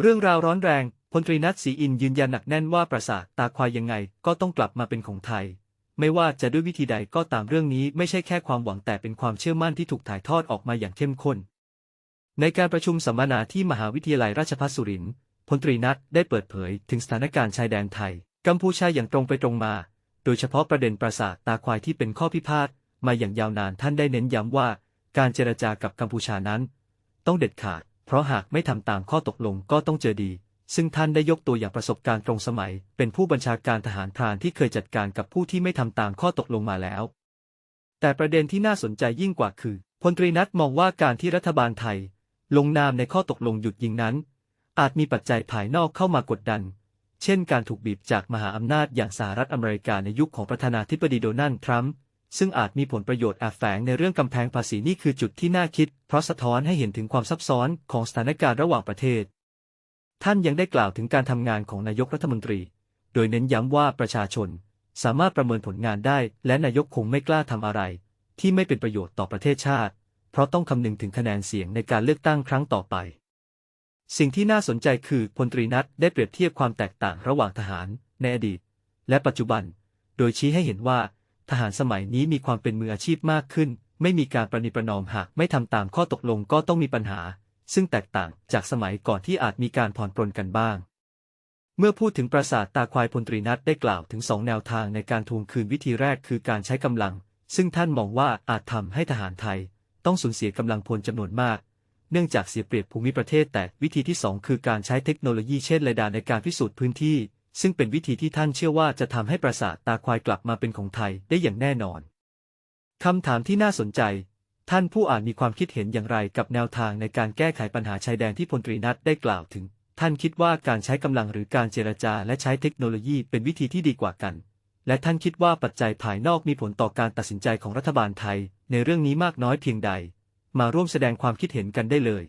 เรื่องราวร้อนแรงพลตรีนัทศรีอินยืนยันหนักแน่นว่าปราสาทตาควายยังไงก็ต้องกลับมาเป็นของไทย ไม่ว่าจะด้วยวิธีใดก็ตามเรื่องนี้ไม่ใช่แค่ความหวังแต่เป็นความเชื่อมั่นที่ถูกถ่ายทอดออกมาอย่างเข้มข้น ในการประชุมสัมมนาที่มหาวิทยาลัยราชภัฏสุรินทร์พลตรีนัทได้เปิดเผยถึงสถานการณ์ชายแดนไทย กัมพูชาอย่างตรงไปตรงมา โดยเฉพาะประเด็นปราสาทตาควายที่เป็นข้อพิพาทมาอย่างยาวนานท่านได้เน้นย้ำว่า การเจรจากับกัมพูชานั้น ต้องเด็ดขาด ราะหากไม่ทำตามข้อตกลงก็ต้องเจอดี ซึ่งท่านได้ยกตัวอย่างประสบการณ์ตรงสมัย เป็นผู้บัญชาการทหารพรานที่เคยจัดการกับผู้ที่ไม่ทำตามข้อตกลงมาแล้ว แต่ประเด็นที่น่าสนใจยิ่งกว่าคือพลตรีนัทมองว่าการที่รัฐบาลไทย ลงนามในข้อตกลงหยุดยิงนั้น อาจมีปัจจัยภายนอกเข้ามากดดัน เช่นการถูกบีบจากมหาอำนาจอย่างสหรัฐอเมริกาในยุคของประธานาธิบดีโดนัลด์ทรัมป์ ซึ่งอาจมีผลประโยชน์แอบแฝงในเรื่องกำแพงภาษีนี่คือจุดที่น่าคิด เพราะสะท้อนให้เห็นถึงความซับซ้อนของสถานการณ์ระหว่างประเทศ ท่านยังได้กล่าวถึงการทำงานของนายกรัฐมนตรี โดยเน้นย้ำว่าประชาชน สามารถประเมินผลงานได้ และนายกคงไม่กล้าทำอะไร ที่ไม่เป็นประโยชน์ต่อประเทศชาติ เพราะต้องคำนึงถึงคะแนนเสียงในการเลือกตั้งครั้งต่อไป สิ่งที่น่าสนใจคือพลตรีนัทได้เปรียบเทียบความแตกต่างระหว่างทหาร ในอดีต และปัจจุบัน โดยชี้ให้เห็นว่า ทหารสมัยนี้มีความเป็นมืออาชีพมากขึ้น ไม่มีการประนีประนอมหากไม่ทำตามข้อตกลงก็ต้องมีปัญหา ซึ่งแตกต่างจากสมัยก่อนที่อาจมีการผ่อนปรนกันบ้าง เมื่อพูดถึงปราสาทตาควายพลตรีนัทได้กล่าวถึงสองแนวทางในการทวงคืนวิธีแรกคือการใช้กำลัง ซึ่งท่านมองว่าอาจทำให้ทหารไทย ต้องสูญเสียกำลังพลจำนวนมากเนื่องจากเสียเปรียบภูมิประเทศแต่วิธีที่สองคือการใช้เทคโนโลยีเช่นเรดาร์ในการพิสูจน์พื้นที่ ซึ่งเป็นวิธีที่ท่านเชื่อว่าจะทำให้ปราสาทตาควายกลับมาเป็นของไทยได้อย่างแน่นอนคำถามที่น่าสนใจ ท่านผู้อ่านมีความคิดเห็นอย่างไรกับแนวทางในการแก้ไขปัญหาชายแดนที่พลตรีนัทได้กล่าวถึง ท่านคิดว่าการใช้กำลังหรือการเจรจาและใช้เทคโนโลยีเป็นวิธีที่ดีกว่ากัน และท่านคิดว่าปัจจัยภายนอกมีผลต่อการตัดสินใจของรัฐบาลไทย ในเรื่องนี้มากน้อยเพียงใด มาร่วมแสดงความคิดเห็นกันได้เลย